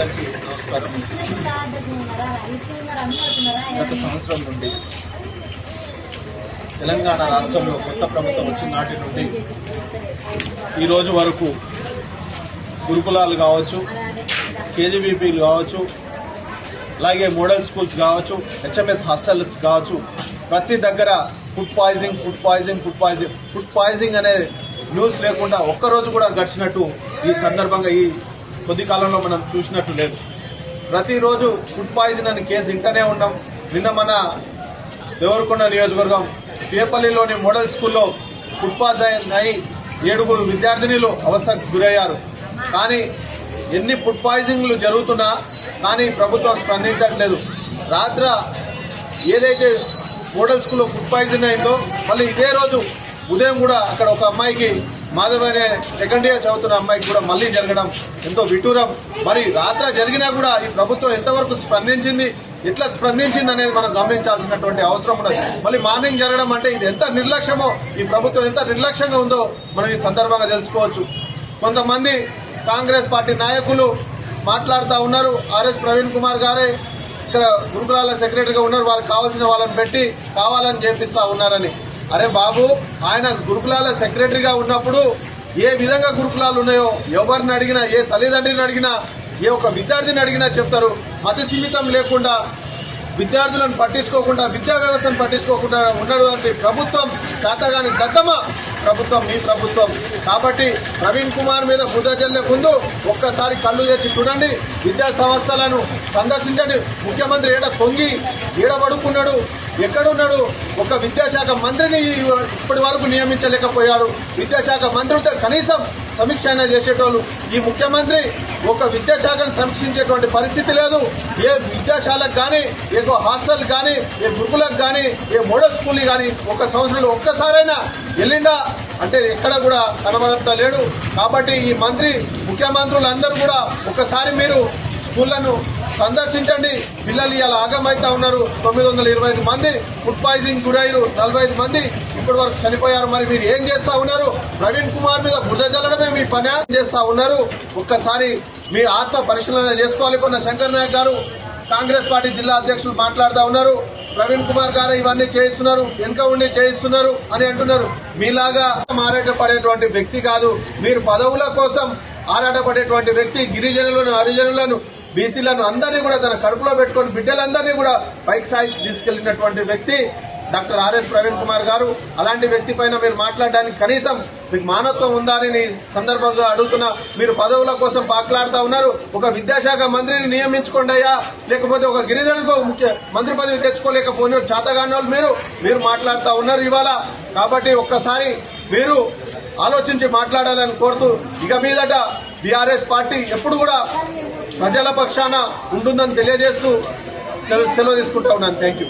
అందరికీ నమస్కారం. గత సంవత్సరం నుండి తెలంగాణ రాష్ట్రంలో కొత్త ప్రభుత్వం వచ్చిన నాటి నుండి ఈ రోజు వరకు గురుకులాలు కావచ్చు కేజీబీపీలు కావచ్చు అలాగే మోడల్ స్కూల్స్ కావచ్చు హెచ్ఎంఎస్ హాస్టల్స్ కావచ్చు ప్రతి దగ్గర food poisoning food poisoning food poisoning food poisoning అనే న్యూస్ లేకుండా ఒక్కరోజు కూడా గడిచినట్టు ఈ సందర్భంగా ఈ కొద్ది కాలంలో మనం చూసినట్టు లేదు. ప్రతిరోజు ఫుడ్ పాయిజన్ అనే కేసు ఇంటనే ఉన్నాం నిన్న మన దేవరకొండ నియోజకవర్గం పేపల్లిలోని మోడల్ స్కూల్లో ఫుడ్ పాయిజన్ అయి ఏడుగురు విద్యార్థినిలు అవస్థకు గురయ్యారు. కానీ ఎన్ని ఫుడ్ పాయిజనింగ్లు జరుగుతున్నా కానీ ప్రభుత్వం స్పందించట్లేదు. రాత్ర ఏదైతే మోడల్ స్కూల్లో ఫుడ్ పాయిజన్ అయిందో మళ్ళీ ఇదే రోజు ఉదయం కూడా అక్కడ ఒక అమ్మాయికి మాధవ్ అనే సెకండ్ ఇయర్ చదువుతున్న అమ్మాయికి కూడా మళ్ళీ జరగడం ఎంతో విటూరం మరి రాత్ర జరిగినా కూడా ఈ ప్రభుత్వం ఎంతవరకు స్పందించింది ఎట్లా స్పందించింది అనేది మనం గమనించాల్సినటువంటి అవసరం ఉన్నది. మళ్ళీ మార్నింగ్ జరగడం అంటే ఇది ఎంత నిర్లక్ష్యమో ఈ ప్రభుత్వం ఎంత నిర్లక్ష్యంగా ఉందో మనం ఈ సందర్భంగా తెలుసుకోవచ్చు. కొంతమంది కాంగ్రెస్ పార్టీ నాయకులు మాట్లాడుతూ ఉన్నారు. ఆర్ఎస్ ప్రవీణ్ కుమార్ గారే ఇక్కడ గురుకులాల సెక్రటరీగా ఉన్నారు. వాళ్ళకి కావాల్సిన వాళ్ళని పెట్టి కావాలని చేపిస్తా ఉన్నారని. అరే బాబు ఆయన గురుకులాల సెక్రటరీగా ఉన్నప్పుడు ఏ విధంగా గురుకులాలు ఉన్నాయో ఎవరిని అడిగినా ఏ తల్లిదండ్రిని అడిగినా ఏ ఒక్క విద్యార్థిని అడిగినా చెప్తారు. మతి సీమితం లేకుండా విద్యార్థులను పట్టించుకోకుండా విద్యా వ్యవస్థను పట్టించుకోకుండా ఉన్నటువంటి ప్రభుత్వం చేతగాని దద్దమా ప్రభుత్వం మీ ప్రభుత్వం. కాబట్టి ప్రవీణ్ కుమార్ మీద బుద్ధ జల్లే ముందు ఒక్కసారి కళ్ళు తెచ్చి చూడండి. విద్యా సంస్థలను సందర్శించండి. ముఖ్యమంత్రి ఏడ తొంగి ఏడ పడుకున్నాడు? ఎక్కడున్నాడు? ఒక విద్యాశాఖ మంత్రిని ఇప్పటి వరకు నియమించలేకపోయాడు విద్యాశాఖ మంత్రితో కనీసం సమీక్ష అయినా చేసేటోళ్ళు. ఈ ముఖ్యమంత్రి ఒక విద్యాశాఖను సమీక్షించేటువంటి పరిస్థితి లేదు. ఏ విద్యాశాలకు కానీ ఏ హాస్టల్ కానీ ఏ గురుకులకు కానీ ఏ మోడల్ స్కూల్ కానీ ఒక సంవత్సరంలో ఒక్కసారైనా వెళ్ళిండా? అంటే ఎక్కడ కూడా కనబడలేడు కాబట్టి ఈ మంత్రి ముఖ్యమంత్రులు అందరూ కూడా ఒకసారి మీరు స్కూళ్ళను సందర్శించండి. పిల్లలు ఇలా ఆగమైతా ఉన్నారు. తొమ్మిది వందల ఇరవై ఐదు మంది ఫుడ్ పాయిజనింగ్ గురయ్యారు. నలభై ఐదు మంది ఇప్పటి వరకు చనిపోయారు. మరి మీరు ఏం చేస్తా ఉన్నారు? ప్రవీణ్ కుమార్ మీద బురద జల్లడమే మీ పని చేస్తా ఉన్నారు. ఒక్కసారి మీ ఆత్మ పరిశీలన చేసుకోవాలి కొన్న శంకర్ నాయక్ గారు. కాంగ్రెస్ పార్టీ జిల్లా అధ్యక్షులు మాట్లాడుతూ ఉన్నారు. ప్రవీణ్ కుమార్ గారు ఇవన్నీ చేయిస్తున్నారు. వెనుక ఉండి చేయిస్తున్నారు అని అంటున్నారు. మీలాగా ఆరాటపడేటువంటి వ్యక్తి కాదు. మీరు పదవుల కోసం ఆరాటపడేటువంటి వ్యక్తి గిరిజనులను హరిజనులను బీసీలను అందరినీ కూడా తన కడుపులో పెట్టుకొని బిడ్డలందరినీ కూడా పైకి స్థాయికి తీసుకెళ్ళినటువంటి వ్యక్తి డాక్టర్ ఆర్ఎస్ ప్రవీణ్ కుమార్ గారు. అలాంటి వ్యక్తి పైన మీరు మాట్లాడడానికి కనీసం మీకు మానవత్వం ఉందా అని సందర్భంగా అడుగుతున్నా మీరు పదవుల కోసం పాకులాడుతూ ఉన్నారు. ఒక విద్యాశాఖ మంత్రిని నియమించుకోండి అయ్యా. లేకపోతే ఒక గిరిజనుకు ముఖ్య మంత్రి పదవి తెచ్చుకోలేకపోయిన చేతగాని వాళ్ళు మీరు మీరు మాట్లాడుతూ ఉన్నారు ఇవాళ. కాబట్టి ఒక్కసారి మీరు ఆలోచించి మాట్లాడాలని కోరుతూ ఇక మీదట బీఆర్ఎస్ పార్టీ ఎప్పుడు కూడా ప్రజల పక్షాన ఉంటుందని తెలియజేస్తూ సెలవు తీసుకుంటా ఉన్నాను. Thank you